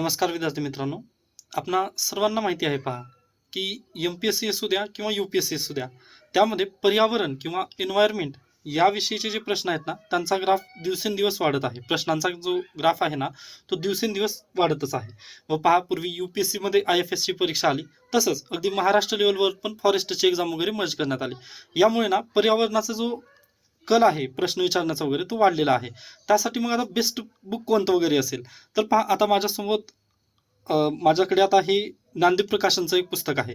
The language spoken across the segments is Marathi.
नमस्कार विद्यार्थी मित्रांनो. आपणा सर्वांना माहिती आहे पहा की एम पी एस सी असू द्या किंवा यू पी एस सी असू द्या त्यामध्ये पर्यावरण किंवा एन्व्हायरमेंट याविषयीचे जे प्रश्न आहेत ना त्यांचा ग्राफ दिवसेंदिवस वाढत आहे. प्रश्नांचा जो ग्राफ आहे ना तो दिवसेंदिवस वाढतच आहे. व पहा पूर्वी यू पी एस सीमध्ये आय एफ एस ची परीक्षा आली. तसंच अगदी महाराष्ट्र लेवलवर पण फॉरेस्टची एक्झाम वगैरे मर्ज करण्यात आली. यामुळे ना पर्यावरणाचा जो कल आहे प्रश्न विचारण्याचा वगैरे तो वाढलेला आहे. त्यासाठी मग आता बेस्ट बुक कोणतं वगैरे असेल? तर पहा आता माझ्यासोबत माझ्याकडे आता हे ज्ञानदीप प्रकाशनचं एक पुस्तक आहे.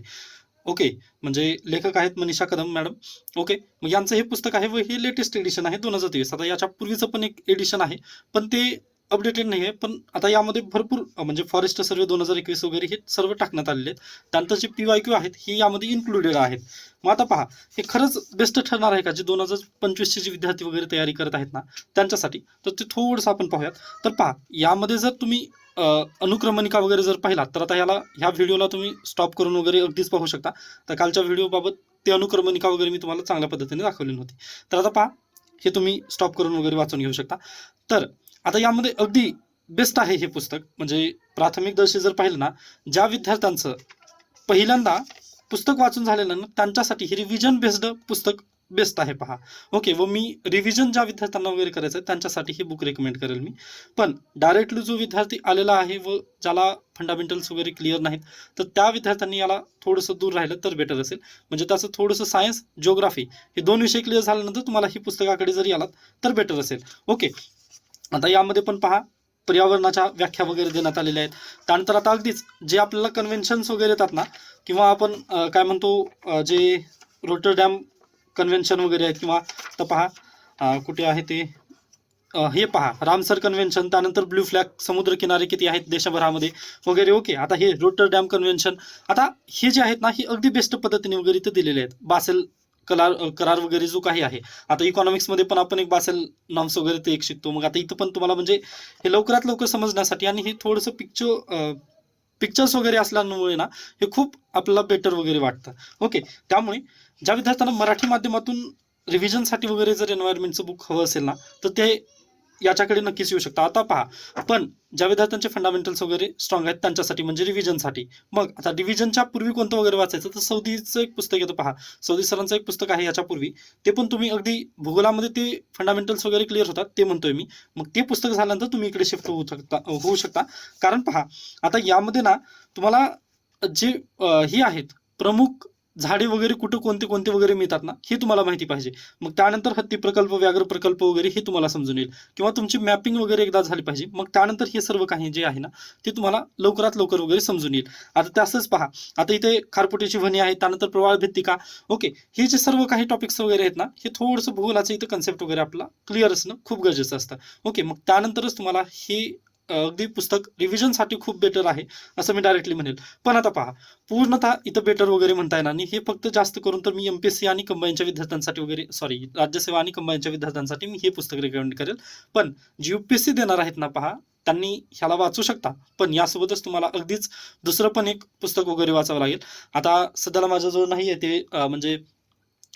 ओके म्हणजे लेखक आहेत मनीषा कदम मॅडम. ओके मग यांचं हे पुस्तक आहे व हे लेटेस्ट एडिशन आहे दोन हजार तेवीस. आता याच्या पूर्वीचं पण एक एडिशन आहे. पण ते अपडेटेड नाही आहे पण आता यामध्ये भरपूर म्हणजे फॉरेस्ट सर्वे दोन हजार एकवीस वगैरे हे सर्व टाकण्यात आलेले आहेत. त्यानंतर जे पी वाय क्यू आहेत हे यामध्ये इन्क्लुडेड आहेत. मग आता पहा हे खरंच बेस्ट ठरणार आहे का? जे दोन हजार पंचवीसचे जे विद्यार्थी वगैरे तयारी करत आहेत ना त्यांच्यासाठी. तर ते थोडंसं आपण पाहूयात. तर पहा यामध्ये जर तुम्ही अनुक्रमणिका वगैरे जर पाहिलात तर आता याला ह्या व्हिडिओला तुम्ही स्टॉप करून वगैरे अगदीच पाहू शकता. तर कालच्या व्हिडिओबाबत ते अनुक्रमणिका वगैरे मी तुम्हाला चांगल्या पद्धतीने दाखवली नव्हती तर आता पहा हे तुम्ही स्टॉप करून वगैरे वाचून घेऊ शकता. तर आता यामध्ये अगदी बेस्ट आहे हे पुस्तक. म्हणजे प्राथमिक दर्शी जर पाहिलं ना ज्या विद्यार्थ्यांचं पहिल्यांदा पुस्तक वाचून झालेलं ना त्यांच्यासाठी हे रिव्हिजन बेस्ड पुस्तक बेस्ट आहे पहा. ओके व मी रिव्हिजन ज्या विद्यार्थ्यांना वगैरे करायचं आहे त्यांच्यासाठी हे बुक रेकमेंड करेल मी. पण डायरेक्टली जो विद्यार्थी आलेला आहे व ज्याला फंडामेंटल्स वगैरे क्लिअर नाहीत तर त्या विद्यार्थ्यांनी याला थोडंसं दूर राहिलं तर बेटर असेल. म्हणजे त्याचं थोडंसं सायन्स जिओग्राफी हे दोन विषय क्लिअर झाल्यानंतर तुम्हाला ही पुस्तकाकडे जरी आलात तर बेटर असेल. ओके आता यामध्ये पण पहा पर्यावरणाच्या व्याख्या वगैरे देण्यात आलेल्या आहेत. त्यानंतर आता अगदीच जे आपल्याला कन्व्हेन्शन्स वगैरे येतात ना किंवा आपण काय म्हणतो जे रोटर डॅम कन्व्हेन्शन वगैरे आहेत किंवा तर पहा कुठे आहे ते हे पहा रामसर कन्व्हेन्शन त्यानंतर ब्ल्यू फ्लॅग समुद्रकिनारे किती आहेत देशभरामध्ये वगैरे ओके. आता हे रोटर डॅम कन्व्हेन्शन आता हे जे आहेत ना हे अगदी बेस्ट पद्धतीने वगैरे इथं दिलेले आहेत. बासेल करार करार वगैरे जो काही आहे. आता इकॉनॉमिक्समध्ये पण आपण एक बासेल नॉम्स वगैरे ते एक शिकतो. मग आता इथं पण तुम्हाला म्हणजे हे लवकरात लवकर समजण्यासाठी आणि हे थोडंसं पिक्चर पिक्चर्स वगैरे असल्यामुळे ना हे खूप आपल्याला बेटर वगैरे वाटतं. ओके त्यामुळे ज्या विद्यार्थ्यांना मराठी माध्यमातून रिव्हिजनसाठी वगैरे जर एन्व्हायरमेंटचं बुक हवं असेल ना तर ते याच्याकडे नक्कीच येऊ शकता. आता पहा पण ज्या विद्यार्थ्यांचे फंडामेंटल्स वगैरे स्ट्रॉंग आहेत त्यांच्यासाठी म्हणजे रिव्हिजनसाठी मग आता रिव्हिजनच्या पूर्वी कोणतं वगैरे वाचायचं? तर सौदीचं एक पुस्तक येतं पहा. सौदी सरांचं एक पुस्तक आहे याच्यापूर्वी. ते पण तुम्ही अगदी भूगोलामध्ये ते फंडामेंटल्स वगैरे क्लिअर होतात ते म्हणतोय मी. मग ते पुस्तक झाल्यानंतर तुम्ही इकडे शिफ्ट होऊ शकता होऊ शकता. कारण पहा आता यामध्ये ना तुम्हाला जे ही हे आहेत प्रमुख झाडे वगैरे कुठं कोणते कोणते वगैरे मिळतात ना हे तुम्हाला माहिती पाहिजे. मग त्यानंतर हत्ती प्रकल्प व्याघ्र प्रकल्प वगैरे हे तुम्हाला समजून येईल. किंवा तुमची मॅपिंग वगैरे एकदा झाली पाहिजे. मग त्यानंतर हे सर्व काही जे आहे ना ते तुम्हाला लवकरात लवकर वगैरे समजून येईल. आता त्यासच असंच पहा. आता इथे खारपुटीची म्हणी आहे त्यानंतर प्रवाळ भित्तिका. ओके. हे जे सर्व काही टॉपिक्स वगैरे आहेत ना हे थोडंसं भूगोलाचं इथं कन्सेप्ट वगैरे आपला क्लिअर असणं खूप गरजेचं असतं. ओके. मग त्यानंतरच तुम्हाला हे अगदी पुस्तक रिव्हिजनसाठी खूप बेटर आहे असं मी डायरेक्टली म्हणेल. पण आता पहा पूर्णतः इथं बेटर वगैरे म्हणता येणार नाही. हे फक्त जास्त करून तर मी एम पी आणि कंबाईनच्या विद्यार्थ्यांसाठी वगैरे सॉरी राज्यसेवा आणि कंबाईनच्या विद्यार्थ्यांसाठी मी हे पुस्तक रेकमेंड करेल. पण जी यू पी एस सी देणार आहेत ना पहा त्यांनी ह्याला वाचू शकता. पण यासोबतच तुम्हाला अगदीच दुसरं पण एक पुस्तक वगैरे वाचावं लागेल. आता सध्याला माझ्याजवळ नाही आहे ते म्हणजे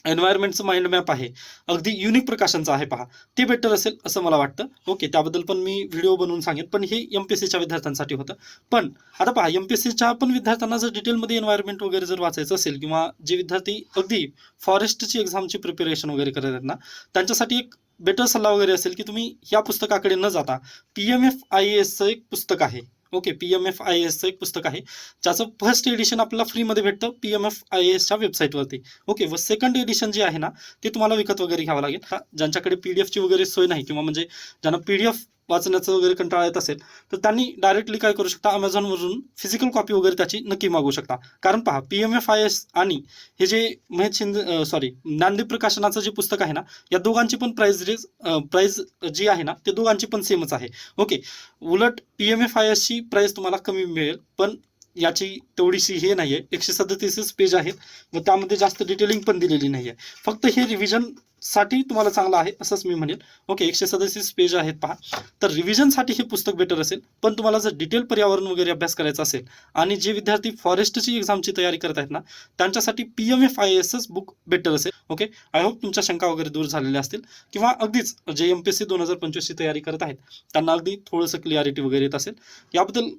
एन्व्हायरमेंटचं माइंड मॅप आहे. अगदी युनिक प्रकाशनचं आहे पहा. ते बेटर असेल असं मला वाटतं. ओके त्याबद्दल पण मी व्हिडिओ बनवून सांगेन पण हे एम पी एस सीच्या विद्यार्थ्यांसाठी होतं. पण आता पहा एम पी एस सीच्या पण विद्यार्थ्यांना जर डिटेलमध्ये एन्व्हायरमेंट वगैरे जर वाचायचं असेल किंवा जे विद्यार्थी अगदी फॉरेस्टची एक्झामची प्रिपरेशन वगैरे करत आहेत ना त्यांच्यासाठी एक बेटर सल्ला वगैरे असेल की तुम्ही या पुस्तकाकडे न जाता पी एम एफ आय एसचं एक पुस्तक आहे. Okay P M F I एसचं एक पुस्तक आहे. ज्याचं फर्स्ट एडिशन आपल्याला फ्रीमध्ये भेटतं पी एम एफ आय एसच्या वेबसाईटवरती ओके व सेकंड एडिशन जे आहे ना ते तुम्हाला विकत वगैरे घ्यावं लागेल. हा ज्यांच्याकडे पी डी एफची वगैरे सोय नाही किंवा म्हणजे ज्यांना पी डी एफ वाचण्याचं वगैरे कंटाळा येत असेल तर त्यांनी डायरेक्टली काय करू शकता? अमेझॉनवरून फिजिकल कॉपी वगैरे त्याची नक्की मागू शकता. कारण पहा P M F I S आणि हे जे महेश शिंदे सॉरी ज्ञानदीप प्रकाशनाचं जे पुस्तक आहे ना या दोघांची पण प्राइस रेज प्राइस जी आहे ना ते दोघांची पण सेमच आहे. ओके उलट पी एम एफ आय एसची प्राइस तुम्हाला कमी मिळेल पण याची तेवढीशी हे नाही आहे एकशे सदतीसच पेज आहेत. व त्यामध्ये जास्त डिटेलिंग पण दिलेली नाही आहे फक्त हे रिव्हिजन साठी तुम्हाला चांगलं आहे असंच मी म्हणेल ओके एकशे सदतीस पेज आहेत पहा. तर रिव्हिजनसाठी हे पुस्तक बेटर असेल पण तुम्हाला जर डिटेल पर्यावरण वगैरे अभ्यास करायचा असेल आणि जे विद्यार्थी फॉरेस्टची एक्झामची तयारी करत आहेत ना त्यांच्यासाठी पी एम एफ आय एसच बुक बेटर असेल. ओके आय होप तुमच्या शंका वगैरे दूर झालेल्या असतील किंवा अगदीच जे एम पी एस सी दोन हजार पंचवीसची तयारी करत आहेत त्यांना अगदी थोडंसं क्लिअरिटी वगैरे येत असेल. याबद्दल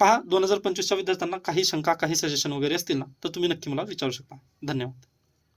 पहा दोन हजार पंचवीसच्या विद्यार्थ्यांना काही शंका काही सजेशन वगैरे असतील ना तर तुम्ही नक्की मला विचारू शकता. धन्यवाद.